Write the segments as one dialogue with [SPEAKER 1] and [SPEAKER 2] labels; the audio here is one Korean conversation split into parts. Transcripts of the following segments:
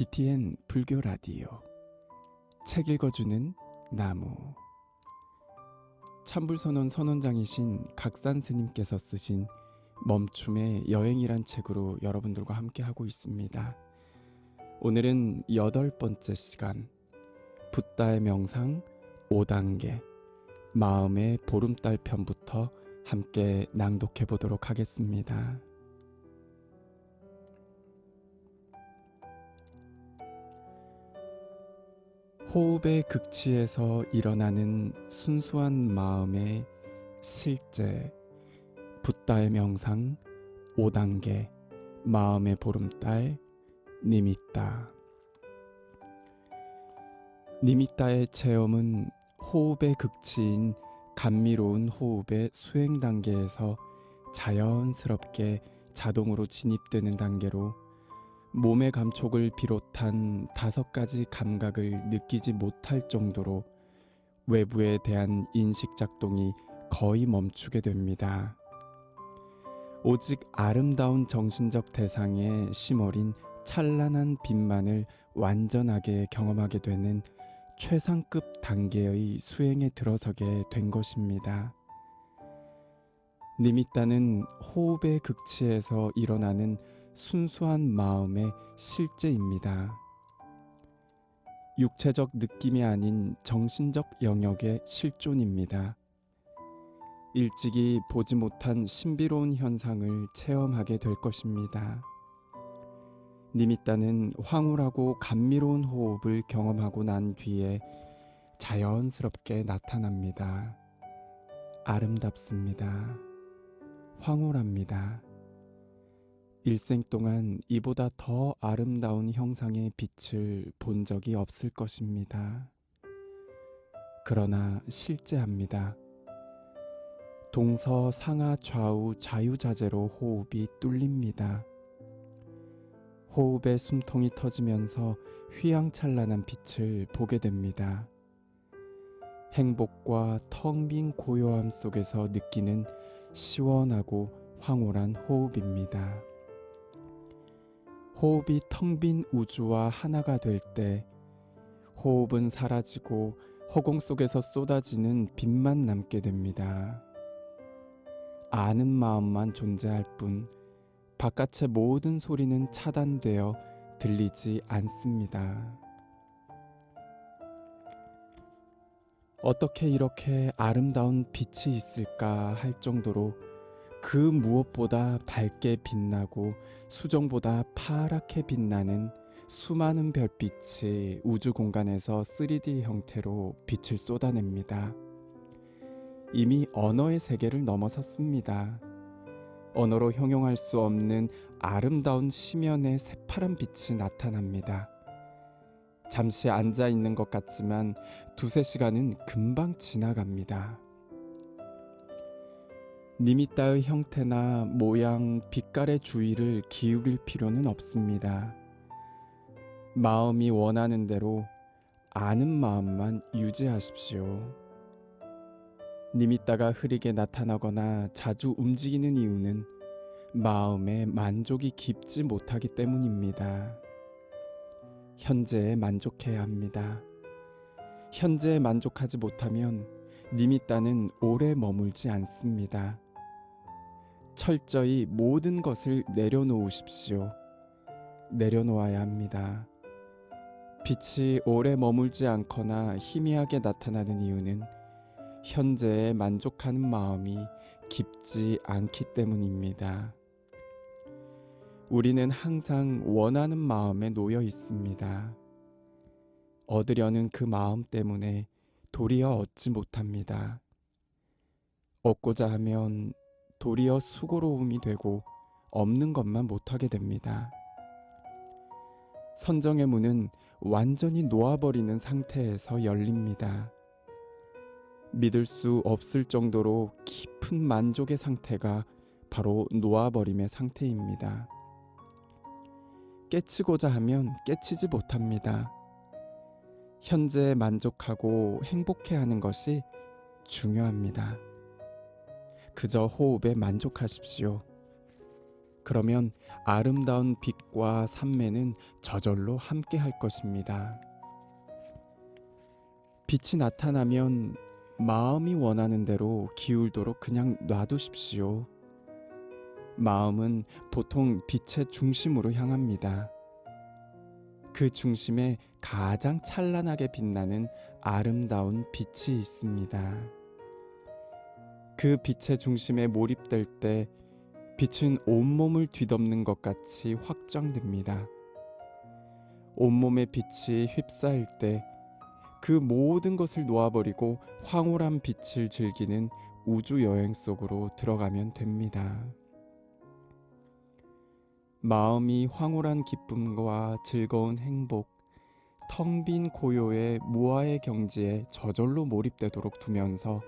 [SPEAKER 1] BTN 불교 라디오 책 읽어주는 나무 참불선언 선원장이신 각산 스님께서 쓰신 멈춤의 여행이란 책으로 여러분들과 함께 하고 있습니다. 오늘은 여덟 번째 시간 붓다의 명상 5단계 마음의 보름달 편부터 함께 낭독해 보도록 하겠습니다. 호흡의 극치에서 일어나는 순수한 마음의 실제 붓다의 명상 5단계 마음의 보름달 니미따 니미따의 체험은 호흡의 극치인 감미로운 호흡의 수행 단계에서 자연스럽게 자동으로 진입되는 단계로 몸의 감촉을 비롯한 다섯 가지 감각을 느끼지 못할 정도로 외부에 대한 인식 작동이 거의 멈추게 됩니다. 오직 아름다운 정신적 대상에 심어린 찬란한 빛만을 완전하게 경험하게 되는 최상급 단계의 수행에 들어서게 된 것입니다. 니미따는 호흡의 극치에서 일어나는 순수한 마음의 실제입니다. 육체적 느낌이 아닌 정신적 영역의 실존입니다. 일찍이 보지 못한 신비로운 현상을 체험하게 될 것입니다. 니미따는 황홀하고 감미로운 호흡을 경험하고 난 뒤에 자연스럽게 나타납니다. 아름답습니다. 황홀합니다. 일생 동안 이보다 더 아름다운 형상의 빛을 본 적이 없을 것입니다. 그러나 실제합니다. 동서 상하 좌우 자유자재로 호흡이 뚫립니다. 호흡의 숨통이 터지면서 휘황찬란한 빛을 보게 됩니다. 행복과 텅 빈 고요함 속에서 느끼는 시원하고 황홀한 호흡입니다. 호흡이 텅 빈 우주와 하나가 될 때 호흡은 사라지고 허공 속에서 쏟아지는 빛만 남게 됩니다. 아는 마음만 존재할 뿐 바깥의 모든 소리는 차단되어 들리지 않습니다. 어떻게 이렇게 아름다운 빛이 있을까 할 정도로 그 무엇보다 밝게 빛나고 수정보다 파랗게 빛나는 수많은 별빛이 우주 공간에서 3D 형태로 빛을 쏟아냅니다. 이미 언어의 세계를 넘어섰습니다. 언어로 형용할 수 없는 아름다운 심연의 새파란 빛이 나타납니다. 잠시 앉아 있는 것 같지만 두세 시간은 금방 지나갑니다. 니미따의 형태나 모양, 빛깔의 주의를 기울일 필요는 없습니다. 마음이 원하는 대로 아는 마음만 유지하십시오. 니미따가 흐리게 나타나거나 자주 움직이는 이유는 마음의 만족이 깊지 못하기 때문입니다. 현재에 만족해야 합니다. 현재에 만족하지 못하면 니미따는 오래 머물지 않습니다. 철저히 모든 것을 내려놓으십시오. 내려놓아야 합니다. 빛이 오래 머물지 않거나 희미하게 나타나는 이유는 현재에 만족하는 마음이 깊지 않기 때문입니다. 우리는 항상 원하는 마음에 놓여 있습니다. 얻으려는 그 마음 때문에 도리어 얻지 못합니다. 얻고자 하면 도리어 수고로움이 되고 없는 것만 못하게 됩니다. 선정의 문은 완전히 놓아버리는 상태에서 열립니다. 믿을 수 없을 정도로 깊은 만족의 상태가 바로 놓아버림의 상태입니다. 깨치고자 하면 깨치지 못합니다. 현재에 만족하고 행복해 하는 것이 중요합니다. 그저 호흡에 만족하십시오. 그러면 아름다운 빛과 산매는 저절로 함께 할 것입니다. 빛이 나타나면 마음이 원하는 대로 기울도록 그냥 놔두십시오. 마음은 보통 빛의 중심으로 향합니다. 그 중심에 가장 찬란하게 빛나는 아름다운 빛이 있습니다. 그 빛의 중심에 몰입될 때 빛은 온몸을 뒤덮는 것 같이 확장됩니다. 온몸의 빛이 휩싸일 때 그 모든 것을 놓아버리고 황홀한 빛을 즐기는 우주 여행 속으로 들어가면 됩니다. 마음이 황홀한 기쁨과 즐거운 행복, 텅 빈 고요의 무아의 경지에 저절로 몰입되도록 두면서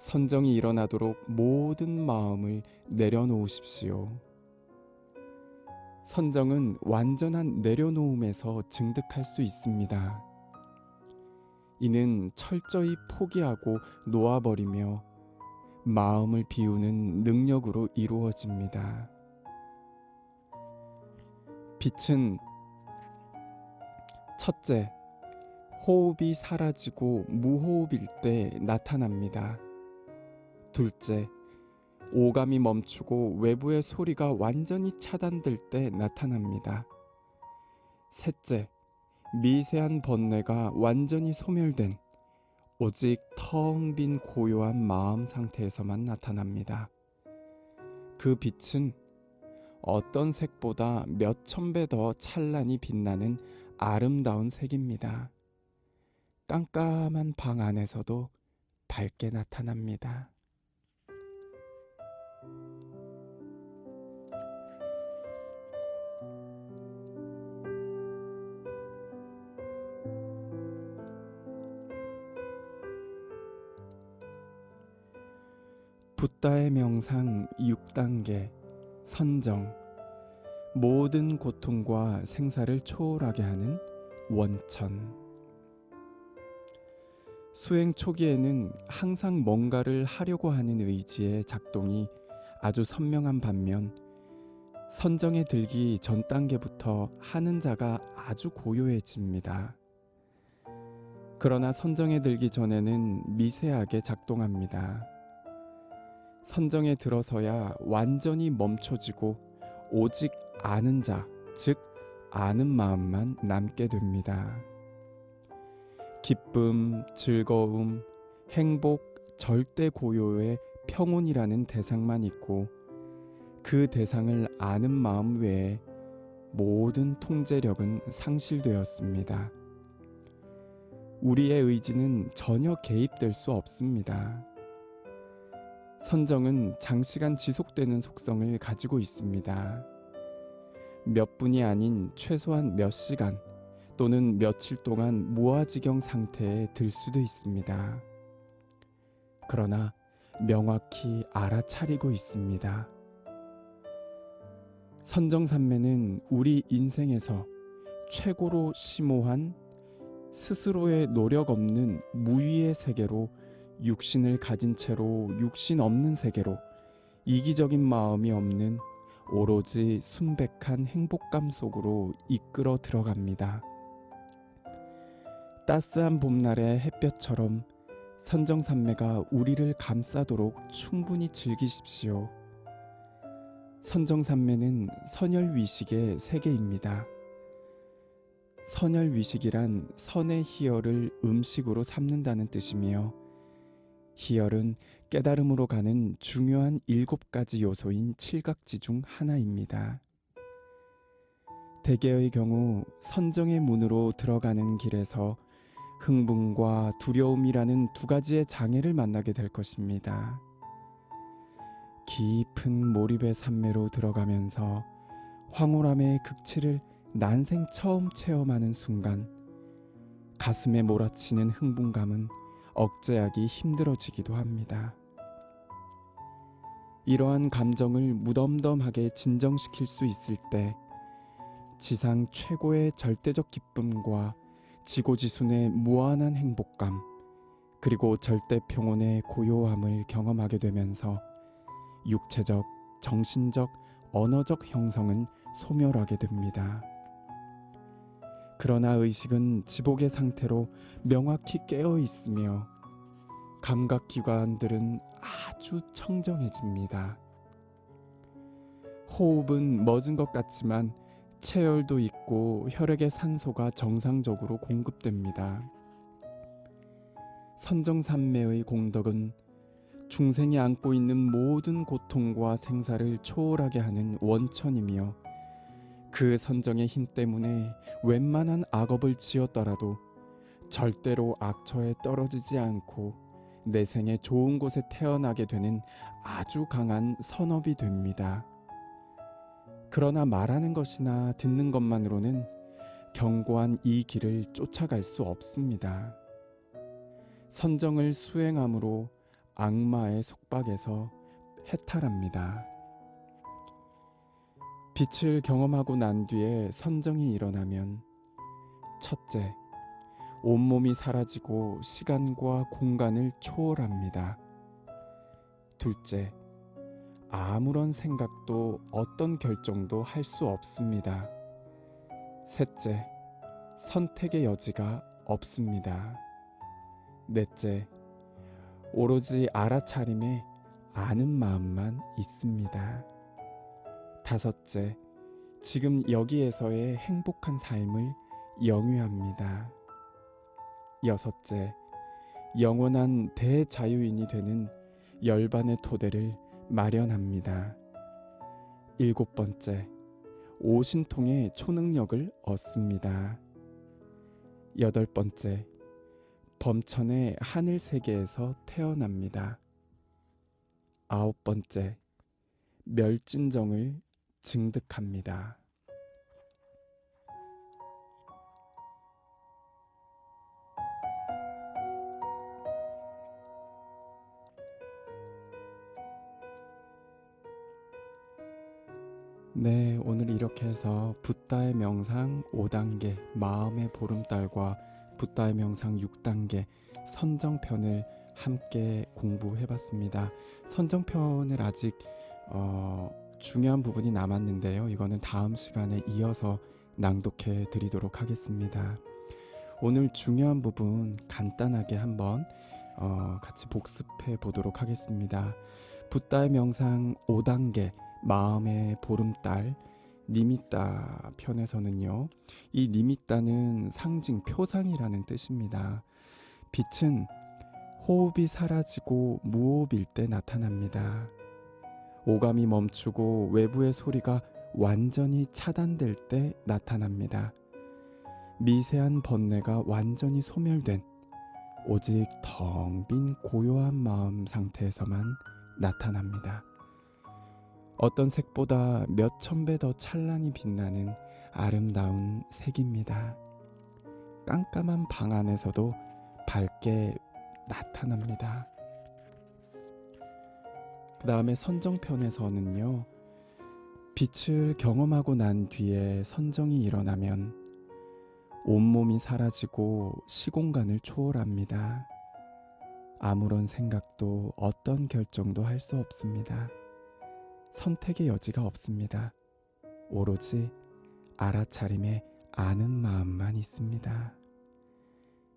[SPEAKER 1] 선정이 일어나도록 모든 마음을 내려놓으십시오. 선정은 완전한 내려놓음에서 증득할 수 있습니다. 이는 철저히 포기하고 놓아버리며 마음을 비우는 능력으로 이루어집니다. 빛은 첫째, 호흡이 사라지고 무호흡일 때 나타납니다. 둘째, 오감이 멈추고 외부의 소리가 완전히 차단될 때 나타납니다. 셋째, 미세한 번뇌가 완전히 소멸된 오직 텅 빈 고요한 마음 상태에서만 나타납니다. 그 빛은 어떤 색보다 몇천 배 더 찬란히 빛나는 아름다운 색입니다. 깜깜한 방 안에서도 밝게 나타납니다. 붓다의 명상 6단계 선정. 모든 고통과 생사를 초월하게 하는 원천. 수행 초기에는 항상 뭔가를 하려고 하는 의지의 작동이 아주 선명한 반면 선정에 들기 전 단계부터 하는 자가 아주 고요해집니다. 그러나 선정에 들기 전에는 미세하게 작동합니다. 선정에 들어서야 완전히 멈춰지고 오직 아는 자, 즉 아는 마음만 남게 됩니다. 기쁨, 즐거움, 행복, 절대 고요의 평온이라는 대상만 있고 그 대상을 아는 마음 외에 모든 통제력은 상실되었습니다. 우리의 의지는 전혀 개입될 수 없습니다. 선정은 장시간 지속되는 속성을 가지고 있습니다. 몇 분이 아닌 최소한 몇 시간 또는 며칠 동안 무아지경 상태에 들 수도 있습니다. 그러나 명확히 알아차리고 있습니다. 선정산매는 우리 인생에서 최고로 심오한 스스로의 노력 없는 무위의 세계로 육신을 가진 채로 육신 없는 세계로 이기적인 마음이 없는 오로지 순백한 행복감 속으로 이끌어 들어갑니다. 따스한 봄날의 햇볕처럼 선정산매가 우리를 감싸도록 충분히 즐기십시오. 선정산매는 선열위식의 세계입니다. 선열위식이란 선의 희열을 음식으로 삼는다는 뜻이며 희열은 깨달음으로 가는 중요한 일곱 가지 요소인 칠각지 중 하나입니다. 대개의 경우 선정의 문으로 들어가는 길에서 흥분과 두려움이라는 두 가지의 장애를 만나게 될 것입니다. 깊은 몰입의 산매로 들어가면서 황홀함의 극치를 난생 처음 체험하는 순간 가슴에 몰아치는 흥분감은 억제하기 힘들어지기도 합니다. 이러한 감정을 무덤덤하게 진정시킬 수 있을 때 지상 최고의 절대적 기쁨과 지고지순의 무한한 행복감 그리고 절대 평온의 고요함을 경험하게 되면서 육체적, 정신적, 언어적 형성은 소멸하게 됩니다. 그러나 의식은 지복의 상태로 명확히 깨어 있으며 감각 기관들은 아주 청정해집니다. 호흡은 멎은 것 같지만 체열도 있고 혈액의 산소가 정상적으로 공급됩니다. 선정산매의 공덕은 중생이 안고 있는 모든 고통과 생사를 초월하게 하는 원천이며 그 선정의 힘 때문에 웬만한 악업을 지었더라도 절대로 악처에 떨어지지 않고 내 생에 좋은 곳에 태어나게 되는 아주 강한 선업이 됩니다. 그러나 말하는 것이나 듣는 것만으로는 견고한 이 길을 쫓아갈 수 없습니다. 선정을 수행함으로 악마의 속박에서 해탈합니다. 빛을 경험하고 난 뒤에 선정이 일어나면 첫째, 온몸이 사라지고 시간과 공간을 초월합니다. 둘째, 아무런 생각도 어떤 결정도 할 수 없습니다. 셋째, 선택의 여지가 없습니다. 넷째, 오로지 알아차림에 아는 마음만 있습니다. 다섯째, 지금 여기에서의 행복한 삶을 영위합니다. 여섯째, 영원한 대자유인이 되는 열반의 토대를 마련합니다. 일곱 번째, 오신통의 초능력을 얻습니다. 여덟 번째, 범천의 하늘 세계에서 태어납니다. 아홉 번째, 멸진정을 증득합니다. 네, 오늘 이렇게 해서 붓다의 명상 5단계 마음의 보름달과 붓다의 명상 6단계 선정편을 함께 공부해 봤습니다. 선정편을 아직 어, 중요한 부분이 남았는데요. 이거는 다음 시간에 이어서 낭독해 드리도록 하겠습니다. 오늘 중요한 부분 간단하게 한번 어, 같이 복습해 보도록 하겠습니다. 붓다의 명상 5단계 마음의 보름달 니미따 편에서는요. 이 니미따는 상징 표상이라는 뜻입니다. 빛은 호흡이 사라지고 무호흡일 때 나타납니다. 오감이 멈추고 외부의 소리가 완전히 차단될 때 나타납니다. 미세한 번뇌가 완전히 소멸된 오직 텅 빈 고요한 마음 상태에서만 나타납니다. 어떤 색보다 몇 천 배 더 찬란히 빛나는 아름다운 색입니다. 깜깜한 방 안에서도 밝게 나타납니다. 그 다음에 선정편에서는요, 빛을 경험하고 난 뒤에 선정이 일어나면 온몸이 사라지고 시공간을 초월합니다. 아무런 생각도 어떤 결정도 할 수 없습니다. 선택의 여지가 없습니다. 오로지 알아차림에 아는 마음만 있습니다.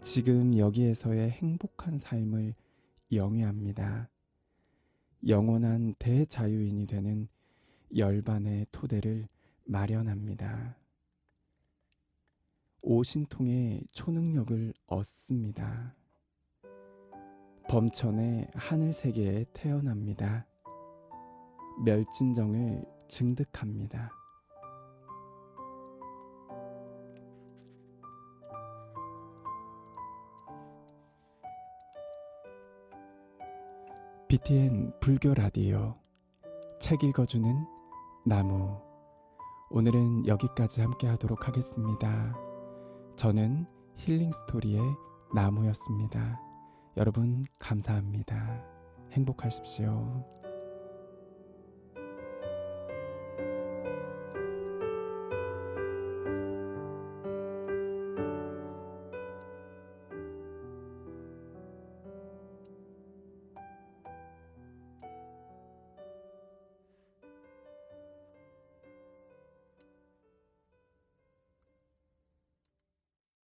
[SPEAKER 1] 지금 여기에서의 행복한 삶을 영위합니다. 영원한 대자유인이 되는 열반의 토대를 마련합니다. 오신통의 초능력을 얻습니다. 범천의 하늘 세계에 태어납니다. 멸진정을 증득합니다. BTN 불교 라디오 책 읽어주는 나무 오늘은 여기까지 함께 하도록 하겠습니다. 저는 힐링 스토리의 나무였습니다. 여러분 감사합니다. 행복하십시오.